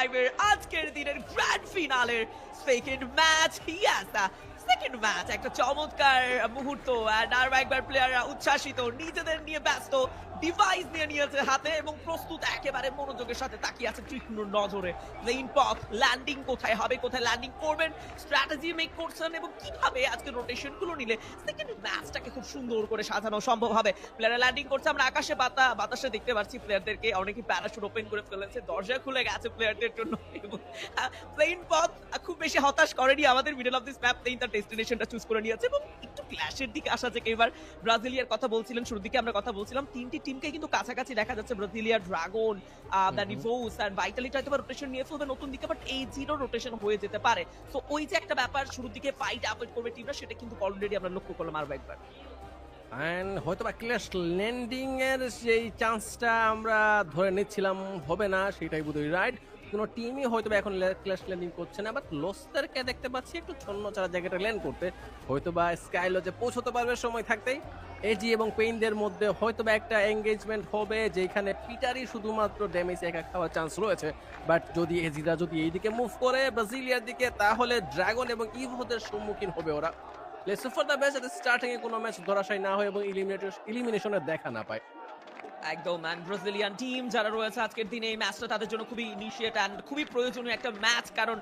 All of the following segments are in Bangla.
লাইভের আজকের দিনের grand ফিনালের second match yes second match একটা চমৎকার মুহূর্ত আর আরও একবার প্লেয়াররা উচ্ছ্বাসিত, নিজেদের নিয়ে ব্যস্ত ডিভাইস নিয়ে নিয়েছে হাতে এবং প্রস্তুত একেবারে মনোযোগের সাথে তাকিয়ে আছে তীক্ষ্ণ নজরে। লেইন পথ ল্যান্ডিং কোথায় হবে, কোথায় ল্যান্ডিং করবেন স্ট্র্যাটেজি মেক করছেন এবং কীভাবে আজকে রোটেশনগুলো নিলে সেকেন্ড ম্যাচটাকে খুব সুন্দর করে সাজানো সম্ভব হবে। প্লেয়াররা ল্যান্ডিং করছে, আমরা আকাশে বাতা, বাতাসে দেখতে পাচ্ছি প্লেয়ারদেরকে অনেকে প্যারাশুট ওপেন করে ফেলেছে, দরজা খুলে গেছে প্লেয়ারদের জন্য। প্লেন পথ খুব বেশি হতাশ করেনি আমাদের middle of this map plane তার ডেস্টিনেশনটা চুজ করে নিয়েছে এবং ক্ল্যাশের দিকে আসা থেকে এবার ব্রাজিলিয়ার কথা বলছিলেন শুরুর দিকে আমরা কথা বলছিলাম। তিনটি টিমকে কিন্তু কাছাকাছি দেখা যাচ্ছে ব্রাজিলিয়া ড্রাগন নিভোস আর ভাইটালিটা হয়তো রোটেশন নিয়ে ফেলবে নতুন দিকে বাট এই জিরো রোটেশন হয়ে যেতে পারে। তো ওই যে একটা ব্যাপার শুরুর দিকে ফাইট অ্যাভয়েড করবে টিমরা সেটা কিন্তু অলরেডি আমরা লক্ষ্য করলাম আরও একবার। অ্যান্ড হয়তো বা ক্ল্যাশ ল্যান্ডিং এর সেই চান্সটা আমরা ধরে নিচ্ছিলাম হবে না সেটাই বোধহয় রাইট কোনো টিমই হয়তো এখন ক্ল্যাশ ল্যান্ডিং করছে না বাট লোস্টারকে দেখতে পাচ্ছি একটু ছন্ন ছাড়া জায়গাটা ল্যান্ড করতে। হয়তো বা স্কাইলজে পৌঁছতে পারবে সময় থাকতেই। এজি এবং পেইনদের মধ্যে হয়তো বা একটা এঙ্গেজমেন্ট হবে, যেখানে পিটারই শুধুমাত্র ড্যামেজ একা খাওয়ার চান্স রয়েছে। বাট যদি এজিরা যদি এইদিকে মুভ করে ব্রাজিলিয়ার দিকে, তাহলে ড্রাগন এবং ইভোদের সম্মুখীন হবে ওরা। Let's for the best starting a কোনো ম্যাচ ধরাশায়ী না হয় এবং ইলিমিনেশনের দেখা না পায়। একদম অ্যান্ড ব্রাজিলিয়ান টিম যারা রয়েছে আজকের দিনে এই ম্যাচটা তাদের জন্য খুবই ইনিশিয়েট অ্যান্ড খুবই প্রয়োজনীয় একটা ম্যাচ কারণ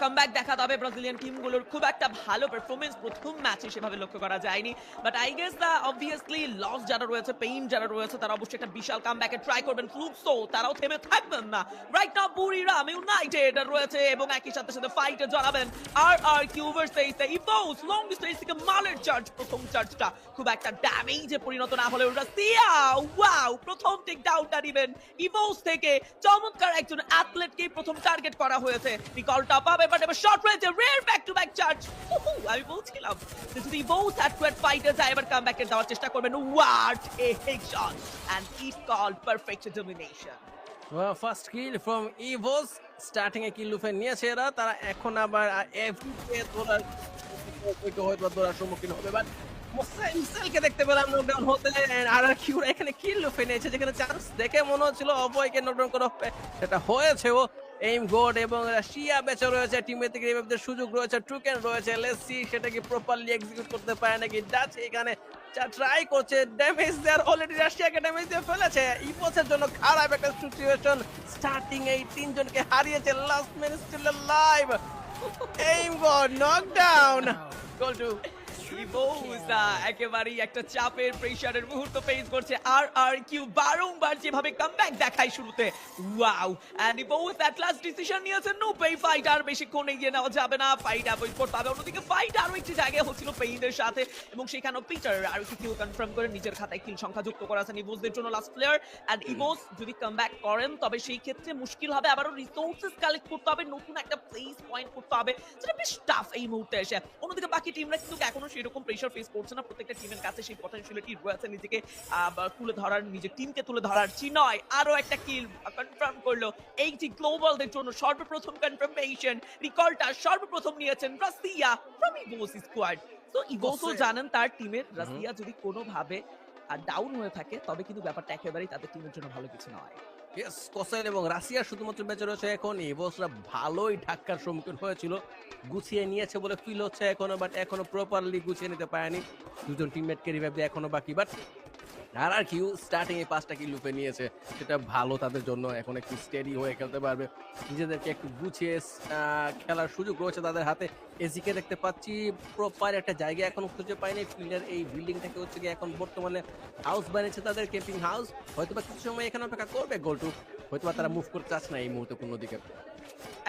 কামব্যাক দেখা যাবে ব্রাজিলিয়ান টিমগুলোর খুব একটা ভালো পারফরমেন্স প্রথম ম্যাচে সেভাবে লক্ষ্য করা যায়নি। But I guess the obviously loss যারা রয়েছে পেইন যারা রয়েছে, তারা অবশ্যই একটা বিশাল কামব্যাকে ট্রাই করবেন। ফ্লুপসো তারাও থেমে থাকবেন না। রাইট নাও বুরিরাম ইউনাইটেড রয়েছে এবং একই সাথে সাথে ফাইটে জড়াবেন R R Q versus the Evos long distance থেকে মালের চার্জ প্রথম চার্জটা খুব একটা ড্যামেজে পরিণত না হলেও রাশিয়া ওয়াও প্রথম টেক ডাউনটা নিবেন। ইভোস থেকে চমৎকার একজন অ্যাথলেটকে প্রথম টার্গেট করা হয়েছে। রিকলটা পাবে বাট এবার শর্ট রয়েছে rare back to back charge আমি বলছিলাম যে যদি ইভোস অ্যাথলেট ফাইটার যায়, এবার কামব্যাকের দেওয়ার চেষ্টা করবেন। What a headshot and it call perfect domination first kill from Evos starting a kill লুফে নিয়েছে এরা। তারা এখন আবার কে ধরার হয়তো বা সম্মুখীন হবে বাট দেখতে পেলাম হতে। আর এখানে যেখানে চান্স দেখে মনে হচ্ছিল নকডাউন সেটা হয়েছে ও। এইম গোড এবং রয়েছে। টিমের থেকে সুযোগ রয়েছে। রয়েছে। সেটা কি প্রপারলি করতে পারে নাকি? এখানে ট্রাই করছে ড্যামেজ অলরেডি রাশিয়াকে ড্যামেজ দিয়ে ফেলেছে। জন্য খারাপ একটা স্টার্টিং এই তিনজনকে হারিয়েছে। Last live aim god knockdown goal two করে নিজের খাতায় সংখ্যা যুক্ত কামব্যাক করেন, তবে সেই ক্ষেত্রে মুশকিল হবে। আবারও রিসোর্সেস কালেক্ট করতে হবে। নতুন একটা প্লেস পয়েন্ট করতে হবে। বেশ টাফ এই মুহূর্তে এসে। অন্যদিকে বাকি টিমরা কিন্তু এখনও সেরকম প্রেশার ফেস করছে না। প্রত্যেকটা টিমের কাছে সেই পটেনশিয়ালিটি রয়েছে নিজেকে তুলে ধরার নিজের টিমকে তুলে ধরার। চিনয় আরও একটা কিল কনফার্ম করল এই যে গ্লোবালদের জন্য সর্বপ্রথম কনফার্মেশন রিকলটা সর্বপ্রথম নিয়েছেন রাশিয়া ফ্রম ইভোস স্কোয়াড তো ইভোসও জানেন তার টিমের রাশিয়া যদি কোনোভাবে ডাউন হয়ে থাকে তবে কিন্তু ব্যাপারটা একেবারেই তাদের টিমের জন্য ভালো কিছু নয়। ইয়েস কোসাইন এবং রাশিয়া শুধুমাত্র ম্যাচে রয়েছে এখন। এবছরা ভালোই ধাক্কার সম্মুখীন হয়েছিল। গুছিয়ে নিয়েছে বলে ফিল হচ্ছে এখনও বাট এখনও প্রপারলি গুছিয়ে নিতে পারেনি। দুজন টিমমেটকে রিভাইভ দিয়ে এখনও বাকি but R R Q starting এ পাঁচটা কিল লুপে নিয়েছে। সেটা ভালো তাদের জন্য, এখন একটু স্টেডি হয়ে খেলতে পারবে। নিজেদেরকে একটু গুছিয়ে খেলার সুযোগ রয়েছে তাদের হাতে। এসিকে দেখতে পাচ্ছি প্রপার একটা জায়গা এখন খুঁজে পাইনি। ফিল্ডের এই বিল্ডিং থেকে হচ্ছে কি এখন বর্তমানে হাউস বানিয়েছে তাদের ক্যাম্পিং হাউস হয়তো বা কিছু সময় এখানে অপেক্ষা করবে গোলটু হয়তো বা তারা মুভ করতে চাচ্ছে না এই মুহূর্তে কোনো দিকে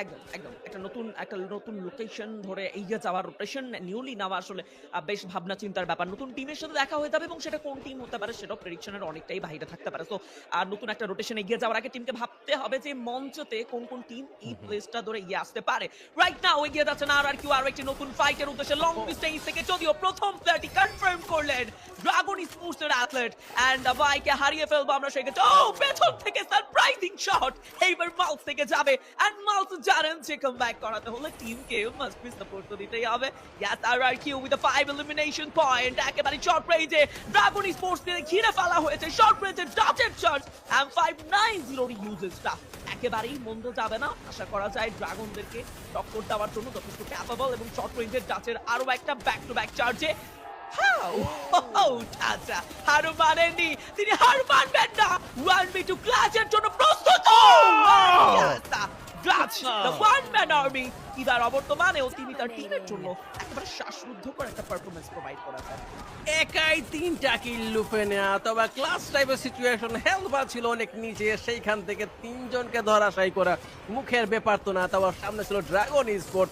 একদম একদম। একটা নতুন একটা নতুন লোকেশন ধরে এগিয়ে যাওয়ার রোটেশন নিউলি নেওয়া আসলে বেশ ভাবনা চিন্তার ব্যাপার। নতুন টিমের সাথে দেখা হয়ে যাবে এবং সেটা কোন টিম হতে পারে সেটাও প্রেডিকশনের অনেকটাই বাইরে থাকতে পারে। তো আর নতুন একটা রোটেশন এগিয়ে যাওয়ার আগে টিমকে ভাবতে হবে যে মঞ্চতে কোন কোন টিম এই প্লেসটা ধরে এগিয়ে আসতে পারে। রাইট নাও এগিয়ে যাচ্ছে না আর আর কিউ আরও একটি নতুন ফাইটের উদ্দেশ্যে লং ডিস্টেন্স থেকে যদিও প্রথম প্লেয়ারটি কনফার্ম করলেন ড্রাগন স্পোর্টস এর অ্যাথলেট এন্ড ভাইকে হারিয়ে ফেলব আমরা সেক্ষেত্রে। ও পেছন থেকে সারপ্রাইজিং শট এইবার মাউথ থেকে যাবে এন্ড মাউথ জানেন যে কামব্যাক করাতে হলে টিমকে মাস্ট বি সাপোর্ট তো দিতেই হবে yes R R Q with the five elimination point একেবারে শর্ট রেঞ্জে ড্রাগন স্পোর্টস কে ঘিরে ফেলা হয়েছে। শর্ট রেঞ্জে dotted shot M five nine জিরোর ইউজেসটা একেবারেই মন্দ যাবে না। আশা করা যায় ড্রাগনদেরকে টক্কর দেওয়ার জন্য যথেষ্ট ক্যাপাবল এবং শর্ট রেঞ্জের ডাচের আরও একটা ব্যাক টু ব্যাক চার্জে How? Oh, আচ্ছা হার মানেননি তিনি হার মানবেন না। ওয়ান বি টু ক্লাচের জন্য প্রস্তুত। গ্লাচ দ্য ওয়ান ম্যান এবার অবর্তমানেও তিনি তার টিমের জন্য একেবারে শ্বাসরুদ্ধকর একটা পারফরমেন্স প্রোভাইড করেছেন। একাই তিনটা কিল লুফে নেওয়া তবে ক্লাস টাইপের সিচুয়েশন হেলবার ছিল অনেক নিচে সেইখান থেকে তিনজনকে ধরাশায়ী করা মুখের ব্যাপার তো না তবে সামনে ছিল Dragon Sport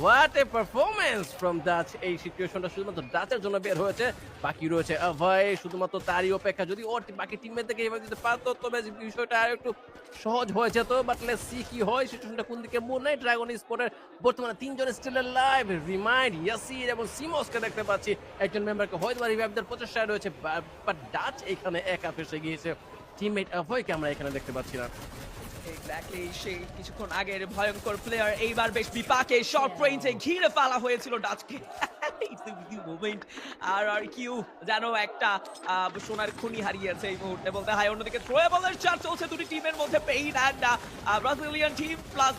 what a performance from Dutch এই সিচুয়েশনটা শুধুমাত্র ডাচের জন্য বের হয়েছে বাকি রয়েছে অভয় শুধুমাত্র তারই অপেক্ষা। যদি ওর বাকি টিমের থেকে এভাবে দিতে পারতো তবে বিষয়টা আর একটু সহজ হয়েছে তো বাট লেটস সি কি হয়। সিচুয়েশনটা কোন দিকে? মনে নাই ড্রাগন স্পোর্টের বর্তমানে তিনজন স্টিল লাইভ রিমাইন্ড, ইয়াসির এবং সিমসকে দেখতে পাচ্ছি। একজন মেম্বারকে হয়তো বা রিভাইভ দেওয়ার প্রচেষ্টায় রয়েছে বাট ডাচ এখানে একা ফেসে গিয়েছে। টিমমেট অভয়কে আমরা এখানে দেখতে পাচ্ছি না। এক্স্যাক্টলি সেই কিছুক্ষণ আগের ভয়ঙ্কর প্লেয়ার এইবার বেশ বিপাকে শর্ট রেঞ্জে ঘিরে ফেলা হয়েছিল ডাচকে আর আর কিউ যেন একটা সোনার খনি হারিয়েছে এই মুহূর্তে বলতে হয়। অন্যদিকে থ্রোয়েবলের চার চলছে দুটি টিমের মধ্যে Pain and Brazilian team plus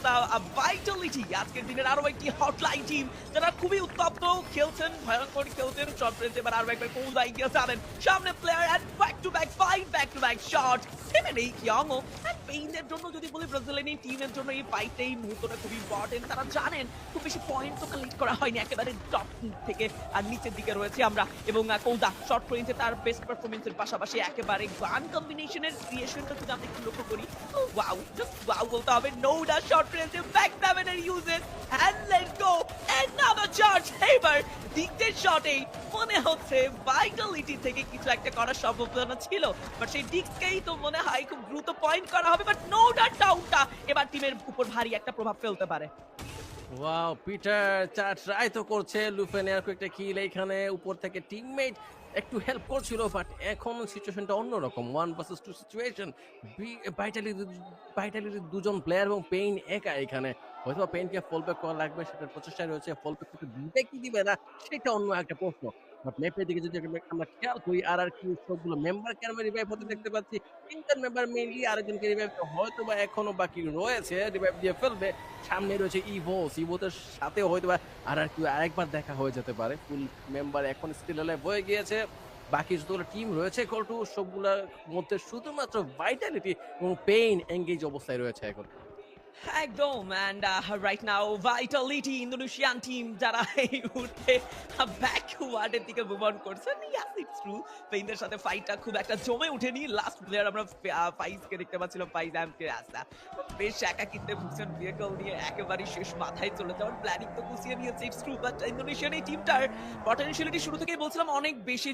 Vitality আজকের দিনের আরও একটি হটলাইন টিম যারা খুবই উত্তপ্ত, খেলছেন, ভয়ঙ্কর খেলছেন। শর্ট রেঞ্জে এবার আরও একবার কোল এগিয়ে যাবেন সামনে player and back to back five back to back shot টিমের এই কিয়ংও পেইনের জন্য যদি বলি ব্রাজিলিয়ান এই টিমের জন্য এই ফাইটটা এই মুহূর্তটা খুব ইম্পর্টেন্ট তারা জানেন, খুব বেশি পয়েন্ট তো কালেক্ট করা হয়নি, একেবারে টপ থেকে নিচের দিকে রয়েছে আমরা এবং কৌদা শর্ট রেঞ্জে তার বেস্ট পারফরমেন্সের পাশাপাশি একেবারে গান কম্বিনেশনের ক্রিয়েশনটা যদি আমরা একটু লক্ষ্য করি ওয়াও ওয়াও বলতে হবে short back uses let's go another charge এবার ডিকটেড শটেই মনে হচ্ছে ভাইটালিটি থেকে কিছু একটা করার সম্ভাবনা ছিল বাট সেই ডিক্সকেই তো মনে হয় খুব দ্রুত পয়েন্ট করা হবে বাট নো ডাউট ডাউনটা এবার টিমের উপর ভারী একটা প্রভাব ফেলতে পারে। ওয়াও পিটার চা ট্রাই তো করছে লুফেন একটা কিল এইখানে, উপর থেকে টিমমেট একটু হেল্প করছিল বাট এখন সিচুয়েশনটা অন্যরকম। ওয়ান ভার্সেস টু সিচুয়েশন ভাইটালি ভাইটালির দুজন প্লেয়ার এবং পেইন একা এখানে হয়তো পেইনকে ফল ব্যাক করা লাগবে, সেটার প্রচেষ্টায় রয়েছে ফলব্যাক দিবে দিবে না, সেটা অন্য একটা প্রশ্ন। বাট ম্যাপের দিকে যদি আমরা খেয়াল করি আর আর কি সবগুলো মেম্বার কেন রিভাইভ হতে দেখতে পাচ্ছি। তিনজন মেম্বার মেইনলি আরেকজনকে রিভাইভ হয়তো বা এখনও বাকি রয়েছে রিভাইভ দিয়ে ফেলবে। সামনে রয়েছে ইভোস ইভোতের সাথে হয়তো বা আর আর কি আরেকবার দেখা হয়ে যেতে পারে। ফুল মেম্বার এখন স্টিল লাইভ হয়ে গিয়েছে। বাকি যতগুলো টিম রয়েছে কলটু সবগুলোর মধ্যে শুধুমাত্র ভাইটালিটি এবং পেইন এঙ্গেজ অবস্থায় রয়েছে এখন। একদম and right now Vitality Indonesian team যারা এই মুহূর্তে ব্যাকওয়ার্ডের দিকে মুভ অন করছেন ইয়াস ইটস ট্রু পেইনদের সাথে ফাইটটা খুব একটা জমে ওঠেনি। লাস্ট প্লেয়ার আমরা ফাইজকে দেখতে পাচ্ছিলাম ফাইজ অ্যামকে আসা বেশ একাকিত্বে ভুগছেন ভেহিকল নিয়ে একেবারে শেষ মাথায় চলে যাওয়ার প্ল্যানিং তো গুছিয়ে নিয়েছে ইটস ট্রু বাট ইন্দোনেশিয়ান এই টিমটার পটেনশিয়ালিটি শুরু থেকেই বলছিলাম, অনেক বেশি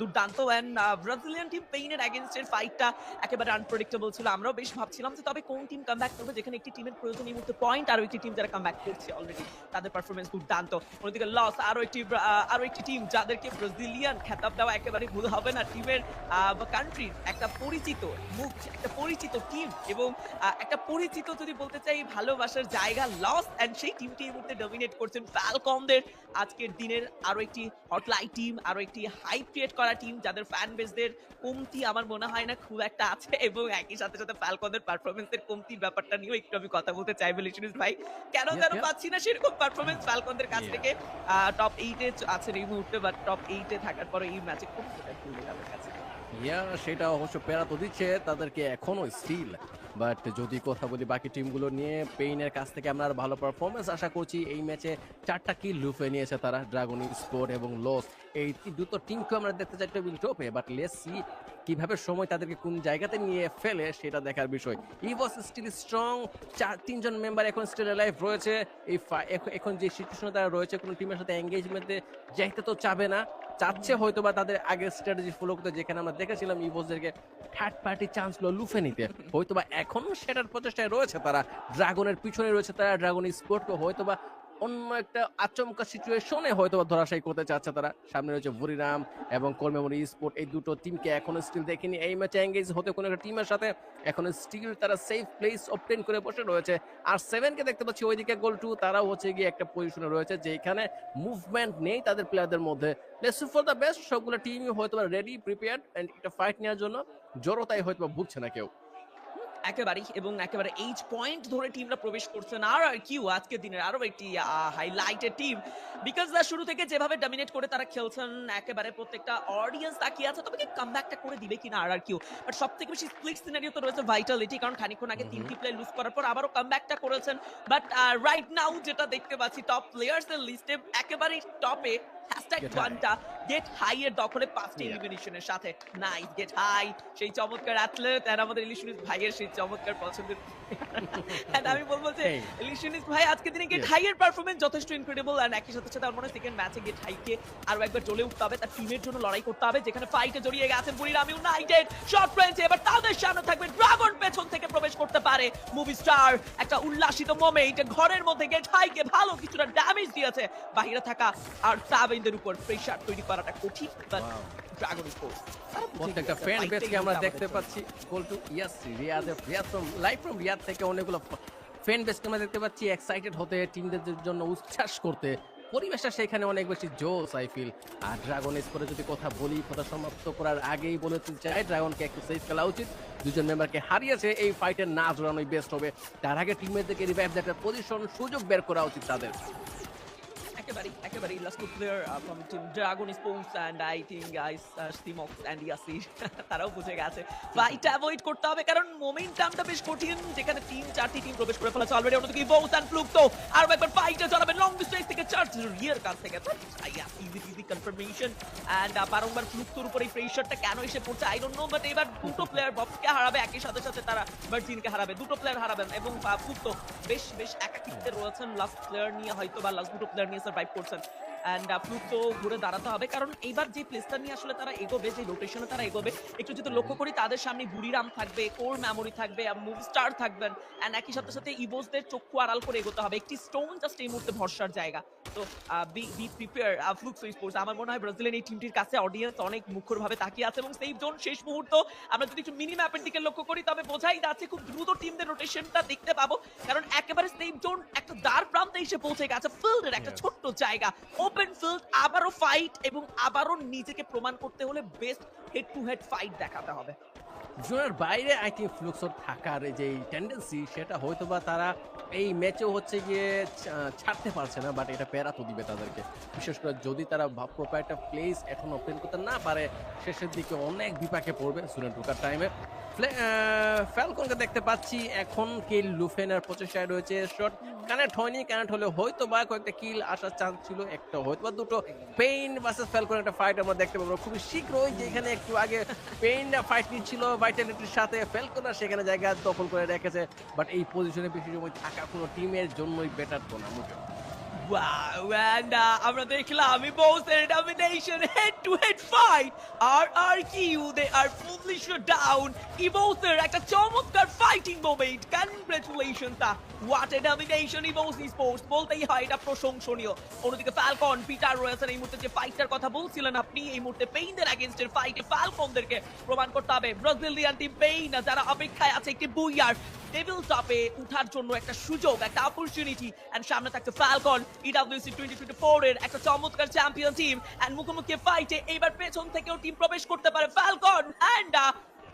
দুর্দান্ত। অ্যান্ড ব্রাজিলিয়ান টিম পেইনের অ্যাগেনস্টের ফাইটটা একেবারে আনপ্রেডিক্টেবল ছিল। আমরাও বেশ ভাবছিলাম যে তবে কোন টিম কামব্যাক করবে, যেখানে একটি টিমের প্রয়োজন এই মুহূর্তে পয়েন্ট আরও একটি টিম যারা কামব্যাক করছে অলরেডি তাদের পারফরমেন্স দুর্দান্ত। অন্যদিকে লস আরও একটি ব্রা- আহ, আরও একটি টিম যাদেরকে ব্রাজিলিয়ান খেতাব দেওয়া একেবারে ভুল হবে না টিমের বা কান্ট্রির একটা পরিচিত মুখ একটা পরিচিত টিম এবং একটা পরিচিত যদি বলতে চাই ভালোবাসার জায়গা লস এন্ড সেই টিমটি এই মুহূর্তে ডমিনেট করছেন ফ্যালকমদের আজকের দিনের আরও একটি হটলাইন টিম আরও একটি হাইপ ক্রিয়েট করা টিম যাদের ফ্যান বেসদের কমতি আমার মনে হয় না খুব একটা আছে এবং একই সাথে সাথে ফ্যালকনের পারফরমেন্সের কমতির ব্যাপারটা নিয়েও একটু আমি কথা বলতে চাইব লিশনিস ভাই। কেন যেন পাচ্ছি না সেরকম পারফরমেন্স ফ্যালকনদের কাছ. থেকে। টপ এইটে আছেন এই মুহূর্তে বাট টপ এইটে থাকার পরে এই ম্যাচে খুব তাদের কাছে ইয়া সেটা অবশ্য প্যারা তো দিচ্ছে তাদেরকে এখনও স্টিল বাট যদি কথা বলি বাকি টিমগুলো নিয়ে পেইনের কাছ থেকে আমরা ভালো পারফরমেন্স আশা করছি এই ম্যাচে চারটা কিল লুফে নিয়েছে তারা ড্রাগন স্পোর্ট এবং লস এই দুটো টিমকে আমরা দেখতে চাই টেবিল টপে বাট লেস সি কীভাবে সময় তাদেরকে কোন জায়গাতে নিয়ে ফেলে সেটা দেখার বিষয়। ইভস স্টিল স্ট্রং চার, তিনজন মেম্বার এখন স্টিল লাইফ রয়েছে। এই এখন যে সিচুয়েশনে তারা রয়েছে, কোনো টিমের সাথে এঙ্গেজমেন্টে যাইতে তো চাবে না। চাচ্ছে হয়তো বা তাদের আগের স্ট্র্যাটেজি ফলো করতে, যেখানে আমরা দেখেছিলাম ইভোসদেরকে থার্ড পার্টি চান্সগুলো লুফে নিতে। হয়তো বা এখনও সেটার প্রচেষ্টায় রয়েছে তারা। ড্রাগনের পিছনে রয়েছে তারা ড্রাগন স্পোর্টকে হয়তো বা অন্য একটা আচমকা সিচুয়েশনে হয়তো বা ধরাশায়ী করতে চাচ্ছে তারা। সামনে রয়েছে বুরিরাম এবং কলমেমরি স্পোর্ট এই দুটো টিমকে এখনও স্টিল দেখিনি। এই ম্যাচে এঙ্গেজ হতে কোনো একটা টিমের সাথে এখন স্টিল তারা সেফ প্লেস অবটেন করে বসে রয়েছে। আর সেভেনকে দেখতে পাচ্ছি ওইদিকে গোল টু তারাও হচ্ছে গিয়ে একটা পজিশনে রয়েছে, যেখানে মুভমেন্ট নেই তাদের প্লেয়ারদের মধ্যে। ফর দ্য বেস্ট সবগুলো টিমই হয়তো রেডি প্রিপেয়ার্ড এন্ড একটা ফাইট নেওয়ার জন্য। জড়তাই হয়তো ভুগছে না কেউ। একেবারেই এবং একেবারে এইচ পয়েন্ট ধরে টিমরা প্রবেশ করছেন আর আর কিউ আজকের দিনের আরও একটি হাইলাইটেড টিম বিকজ দা শুরু থেকে যেভাবে ডমিনেট করে তারা খেলছেন একেবারে প্রত্যেকটা অডিয়েন্স তাকিয়ে আছে তবে কি কামব্যাকটা করে দিবে কিনা আর আর কিউ বাট সব থেকে বেশি স্প্লিট সিনারিও তো রয়েছে ভাইটালিটি কারণ খানিকক্ষণ আগে তিনটি প্লে লুজ করার পর আবারও কামব্যাকটা করেছেন। বাট রাইট নাও যেটা দেখতে পাচ্ছি টপ প্লেয়ার্স এর লিস্টে একেবারে টপে হ্যাশট্যাগ ওয়ানটা গেট হাই এর দখলে পাঁচটি. এলিমিনেশনের সাথে। নাইস গেট হাই সেই চমৎকার অ্যাথলেট আর আমাদের ইলিশনিস ভাইয়ের সেই চমৎকার পছন্দের আমি বলব যে Hey. ইলিশনিস ভাই আজকে দিনে গেট Yes. হাই এর পারফরমেন্স যথেষ্ট ইনক্রেডিবল আর একই সাথে সাথে আমার সেকেন্ড ম্যাচে গেট হাইকে আরও একবার জ্বলে উঠতে হবে তার টিমের জন্য লড়াই করতে হবে যেখানে ফাইটে জড়িয়ে গেছেন বুড়িরাম ইউনাইটেড শর্ট রেঞ্জে এবার তাদের সামনে থাকবে ড্রাগন পেছন থেকে প্রবেশ করতে পারে মুভি স্টার একটা উল্লাসিত মোমেন্ট ঘরের মধ্যে গেট হাইকে ভালো কিছুটা ড্যামেজ দিয়েছে বাইরে থাকা আর সাবেনদের উপর প্রেসার তৈরি করাটা কঠিন. ড্রাগন স্পোর্টস প্রত্যেকটা ফ্যান বেসকে আমরা দেখতে পাচ্ছি goal to yes Riyadh Riyadh from live from Riyadh থেকে অনেকগুলো ফ্যান বেসকে আমরা দেখতে পাচ্ছি এক্সাইটেড হতে টিমদের জন্য উচ্ছ্বাস করতে। পরিবেশটা সেখানে অনেক বেশি জোস আই ফিল আর ড্রাগন স্পোরে যদি কথা বলি কথা সমাপ্ত করার আগেই বলতে চাই ড্রাগনকে একটু সেফ খেলা উচিত। দুজন মেম্বারকে হারিয়েছে এই ফাইটের না জোড়ানোই বেস্ট হবে। তার আগে টিমমেটদেরকে রিভাইভ দেওয়ার পজিশন সুযোগ বের করা উচিত তাদের। একেবারেই একেবারেই last two player from team Dragon Sports and I think guys স্টিমক্স and ইয়াসির তারাও বুঝে গেছে। ফাইট অ্যাভয়েড করতে হবে, কারণ মোমেন্টামটা বেশ কঠিন, যেখানে তিন চারটি টিম প্রবেশ করে ফেলেছে অলরেডি অন্যদিকে বোস অ্যান্ড ফ্লুক তো আর একবার ফাইটে চলাবে লং ডিস্টেন্স থেকে চার্জ রিয়ার কাছ থেকে। ইজি ইজি কনফার্মেশন অ্যান্ড বারংবার ফ্লুকটোর উপর এই প্রেশারটা কেন এসে পড়ছে? আই ডোন্ট নো বাট এবার দুটো প্লেয়ার ববকে হারাবে। একই সাথে সাথে তারা ভার্জিনকে হারাবে। দুটো প্লেয়ার হারাবেন এবং ফ্লুকটো বেশ বেশ একাকিত্বে রয়েছেন লাস্ট প্লেয়ার নিয়ে হয়তো বা লাস্ট দুটো প্লেয়ার নিয়ে সার্ভাইভ করছেন। অ্যান্ড ফ্লুক ঘুরে দাঁড়াতে হবে। কারণ এইবার যে প্লেসটা নিয়ে আসলে তারা এগোবে যে রোটেশনে তারা এগোবে একটু যদি লক্ষ্য করি তাদের সামনে বুড়িরাম থাকবে কোর মেমোরি থাকবে মুভ স্টার থাকবেন। অ্যান্ড একই সাথে সাথে ইভোসদের চক্ষু আড়াল করে এগোতে হবে। একটি স্টোন জাস্ট এই মুহূর্তে ভরসার জায়গা। তো be be prepare fluke sports আমার মনে হয় ব্রাজিলের এই টিমটির কাছে অডিয়েন্স অনেক মুখরভাবে তাকিয়ে আছে এবং সেই জোন শেষ মুহূর্ত। আমরা যদি একটু মিনি ম্যাপের দিকে লক্ষ্য করি তবে বোঝাই যাচ্ছে খুব দ্রুত টিমদের রোটেশনটা দেখতে পাবো। কারণ একেবারে সেফ জোন একটা দ্বার প্রান্তে এসে পৌঁছে গেছে। ফিল্ডের একটা ছোট্ট জায়গা। ওপেন ফিল্ড আবারও ফাইট এবং আবারও নিজেকে প্রমাণ করতে হলে best head to head fight দেখাতে হবে। জোনের বাইরে আই ফ্লুক্সর থাকার যে টেন্ডেন্সি সেটা হয়তো বা তারা এই ম্যাচেও হচ্ছে গিয়ে ছাড়তে পারছে না বাট এটা প্যারা তো দিবে তাদেরকে। বিশেষ করে যদি তারা প্রপার একটা প্লেস এখন ওপেন করতে না পারে, শেষের দিকে অনেক বিপাকে পড়বে জোনে ঢোকার টাইমে ফ্যালকনকে দেখতে পাচ্ছি। এখন কিল লুফেনের প্রচেষ্টায় রয়েছে। শট কানেক্ট হয়নি কানেক্ট হলে হয়তো বা কয়েকটা কিল আসার চান্স ছিল, একটা হয়তো বা দুটো। পেইন ভার্সেস ফ্যালকন একটা ফাইট আমরা দেখতে পাবো। খুবই শীঘ্রই যেখানে একটু আগে পেইন ফাইট নিচ্ছিল ভাইটালিটির সাথে ফ্যালকনরা সেখানে জায়গা দখল করে রেখেছে। বাট এই পজিশনে বেশি সময় থাকা কোনো টিমের জন্যই বেটার তো না মোটেও Wow, and uh, আমরা দেখলাম ইবোসের domination head to head fight R R Q they are fully shut down ইবোসের একটা চমৎকার ফাইটিং মোমেন্ট কনগ্রাচুলেশন তা। What a domination Evos Sports বলতেই হয় এটা প্রশংসনীয়। অন্যদিকে ফ্যালকন পিটার রয়েছেন এই মুহূর্তে যে ফাইটটার কথা বলছিলেন আপনি এই মুহূর্তে পেইনদের অ্যাগেনস্টের ফাইটে ফ্যালকনদেরকে প্রমাণ করতে হবে। ব্রাজিলিয়ান টিম পেইন যারা অপেক্ষায় আছে একটি বুইয়ার। টেবিল টপে উঠার জন্য একটা সুযোগ একটা অপরচুনিটি এন্ড সামনে থাকছে ফ্যালকন ইডব্লিউসি টোয়েন্টি টোয়েন্টি এর একটা চমৎকার চ্যাম্পিয়ন টিম এন্ড মুখোমুখি ফাইটে এইবার পেছন থেকেও টিম প্রবেশ করতে পারে ফ্যালকন এন্ড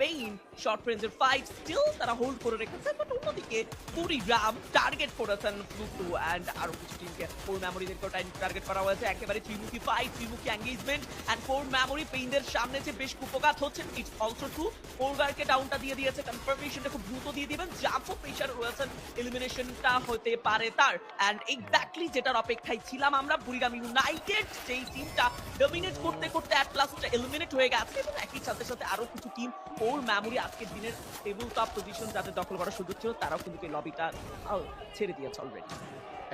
পেইন শর্ট রেঞ্জের ফাইট স্টিল তারা হোল্ড করে রেখেছে বাট অন্যদিকে পুরি রাম টার্গেট করেছেন ফ্লুকু এন্ড আরও কিছু টিমকে ফোর মেমোরিদেরকেও টার্গেট করা হয়েছে, একেবারে ত্রিমুখী ফাইট ত্রিমুখী এঙ্গেজমেন্ট এন্ড ফোর মেমোরি পেইনদের সামনে যে বেশ কুপকাত হচ্ছে ইটস অলসো ট্রু ফোরগারকে ডাউনটা দিয়ে দিয়েছে কনফার্মেশনটা খুব দ্রুত দিয়ে দিবেন জাফো প্রেশার রয়েছেন এলিমিনেশনটা হতে পারে তার। এন্ড এক্স্যাক্টলি যেটার অপেক্ষায় ছিলাম আমরা বুড়িগাম ইউনাইটেড যেই টিমটা ডমিনেট করতে করতে অ্যাট লাস্ট এলিমিনেট হয়ে গেছে, এবং একই সাথে সাথে আরও কিছু টিম কোর মেমোরি আজকের দিনের টেবিল টপ পজিশন যাদের দখল করার সুযোগ ছিল, তারাও কিন্তু এই লবিটা ছেড়ে দিয়েছে অলরেডি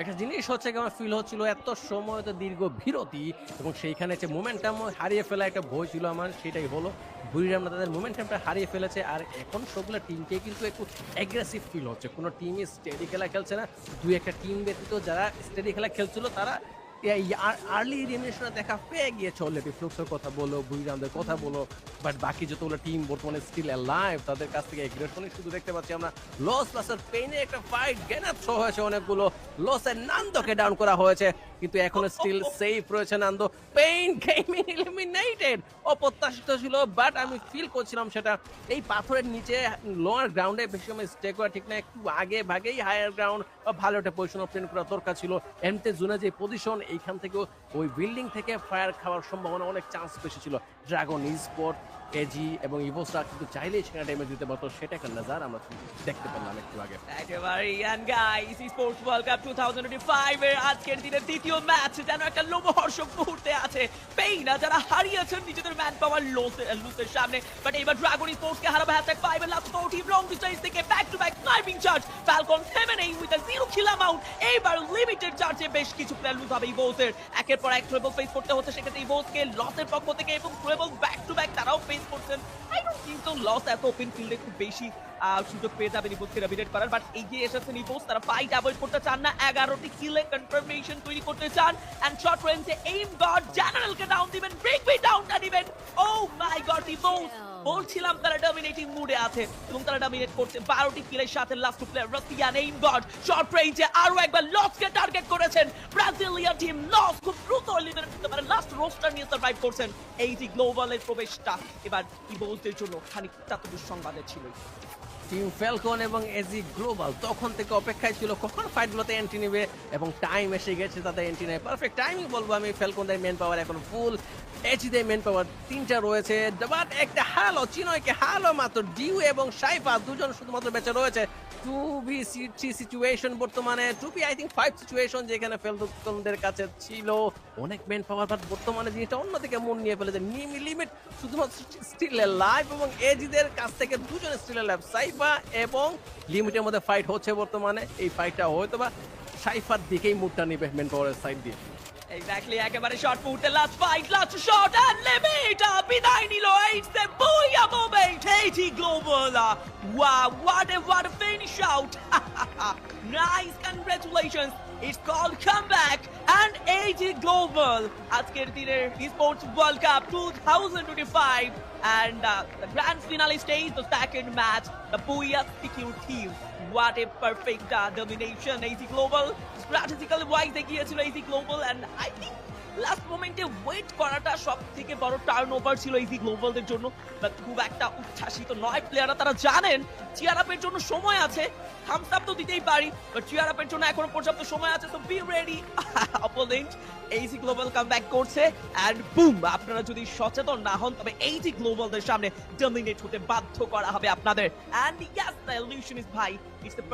একটা জিনিস হচ্ছে আমার ফিল হচ্ছিল এত সময় তো দীর্ঘ বিরতি, এবং সেইখানে যে মোমেন্টাম হারিয়ে ফেলা একটা ভয় ছিল আমার, সেটাই হলো বুড়িরামরা তাদের মোমেন্টামটা হারিয়ে ফেলেছে, আর এখন সবগুলো টিমকে কিন্তু একটু অ্যাগ্রেসিভ ফিল হচ্ছে। কোনো টিমই স্টেডি খেলা খেলছে না, দুই একটা টিম ব্যতীত যারা স্টেডি খেলা খেলছিল, তারা আর্লি এলিমিনেশনে দেখা পেয়ে গিয়েছে অলরেডি ফ্লুক্সের কথা বলো বুইরামদের কথা বলো বাট বাকি যতগুলো টিম বর্তমানে স্টিল লাইভ তাদের কাছ থেকে এগ্রেশনই শুধু দেখতে পাচ্ছি আমরা। লস প্লাসের পেইনে একটা ফাইট গেনাত শো হয়েছে অনেকগুলো। লসের নান্দকে ডাউন করা হয়েছে। কিন্তু এখন স্টিল সেফ রয়েছে নান্দো। পেইন গেমিং এলিমিনেটেড অপ্রত্যাশিত ছিল বাট আমি ফিল করছিলাম সেটা। এই পাথরের নিচে লোয়ার গ্রাউন্ডে বেশি সময় স্টে করা ঠিক না, একটু আগে ভাগেই হায়ার গ্রাউন্ড বা ভালো একটা পজিশন অপশন করা দরকার ছিল। এমতে জোনে যে পজিশন এইখান থেকে ওই বিল্ডিং থেকে ফায়ার খাওয়ার সম্ভাবনা অনেক চান্স বেশি ছিল। ড্রাগন স্পট এজি এবং ইভোসরা কিন্তু চাইলেই সেখানে ড্যামেজ দিতে পারতো সেটা একটা নজার আমরা দেখতে পেলাম একটু আগে। একেবারে ইয়ান গাইস স্পোর্টস ওয়ার্ল্ড কাপ 2025 এর আজকের দিনের দ্বিতীয় ম্যাচ যেন একটা লোমহর্ষক মুহূর্তে আছে। পেইনা যারা হারিয়েছেন নিজেদের ম্যান পাওয়ার লুসের সামনে। বাট এবার ড্রাগন স্পোর্টস কে হারাবে হ্যাশট্যাগ 5 এর লাস্ট 40 লং ডিস্টেন্স থেকে back to back sniping charge Falcon থেমে নেই with a zero kill amount এইবার লিমিটেড চার্জে বেশ কিছু প্লেয়ার লুজ হবে ইভোসের একের পর এক ট্রেবল ফেস করতে হচ্ছে, সেক্ষেত্রে ইভোসকে লসের পক্ষ থেকে এবং ট্রেবল ব্যাক টু ব্যাক তারাও ফেস করছেন। আই ডোন্ট তো লস এত ওপেন ফিল্ডে খুব বেশি সুযোগ পেয়ে যাবেন করার বাট এগিয়ে এসেছেন তারা ফাইট অ্যাভয়েড করতে চান না এগারোটি কিলে কনফার্মেশন তৈরি করতে চান এন্ড শর্ট রেঞ্জে এইম গড জেনারেলকে ডাউন দিবেন ব্রেক মি ডাউনটা দিবেন। ও মাই গড ইভোস বলছিলাম তারা ডমিনেটিং মুডে আছে এবং তারা ডমিনেট করছে বারোটি কিলের সাথে last player Russian aim god short রেঞ্জে আরও একবার লসকে টার্গেট করেছেন ব্রাজিলিয়ান টিম লস খুব দ্রুত এলিমিনেট রোস্টার নিয়ে সার্ভাইভ করছেন এই যে গ্লোবালের প্রবেশটা। এবার ইভোসদের জন্য খানিকটা তো দুঃসংবাদে ছিল টিম ফ্যালকন এবং এজি গ্লোবাল তখন থেকে অপেক্ষায় ছিল কখন ফাইটগুলোতে এন্ট্রি নেবে এবং টাইম এসে গেছে তাদের এন্ট্রি নেয় পারফেক্ট টাইমই বলব আমি ফ্যালকনদের মেন পাওয়ার এখন ফুল এইচদের মেন পাওয়ার তিনটা রয়েছে। বাট একটা হালো চিনয়কে হালো মাত্র ডিউ এবং সাইফা দুজন শুধুমাত্র বেঁচে রয়েছে। টু বি থ্রি সিচুয়েশন বর্তমানে। Two B I think five situation যেখানে ফেলকনদের কাছে ছিল। অনেক মেন পাওয়ার বাট বর্তমানে জিনিসটা অন্যদিকে মন নিয়ে ফেলেছে। নিমি লিমিট শুধুমাত্র স্টিল লাইভ এবং এজিদের কাছ থেকে দুজন স্টিল লাইভ সাইফা এবং লিমিটের মধ্যে ফাইট হচ্ছে বর্তমানে। এই ফাইটটা হয়তো বা সাইফার দিকেই মুডটা নিবে মেন পাওয়ারের সাইড দিয়ে। এক্স্যাক্টলি একেবারে শর্ট মুহূর্তে last fight last shot and limit বিদায় নিল it's the booyah moment AG Global wow what a what a finish out nice congratulations it's called comeback and AG Global আজকের দিনের sports world cup 2025 and uh, the grand finale stage the second match the Puya Secure team what a perfect uh, domination AZ Global strategical wise এগিয়েছিল AZ Global and I think last মোমেন্টে ওয়েট করাটা সব থেকে বড় টার্ন ওভার ছিল ইজি গ্লোবালদের জন্য। খুব একটা উচ্ছ্বাসিত নয় প্লেয়াররা তারা জানেন আপের জন্য সময় আছে। থামস আপ তো দিতেই পারি বাট জন্য এখনও পর্যাপ্ত সময় আছে তো be ready opponent AG Global come back করছে এন্ড বুম আপনারা যদি সচেতন না হন, তবে এইজি গ্লোবালদের সামনে ডমিনেট হতে বাধ্য করা হবে আপনাদের। এন্ড ইয়াস দ্য ইজ ভাই ইটস দ্য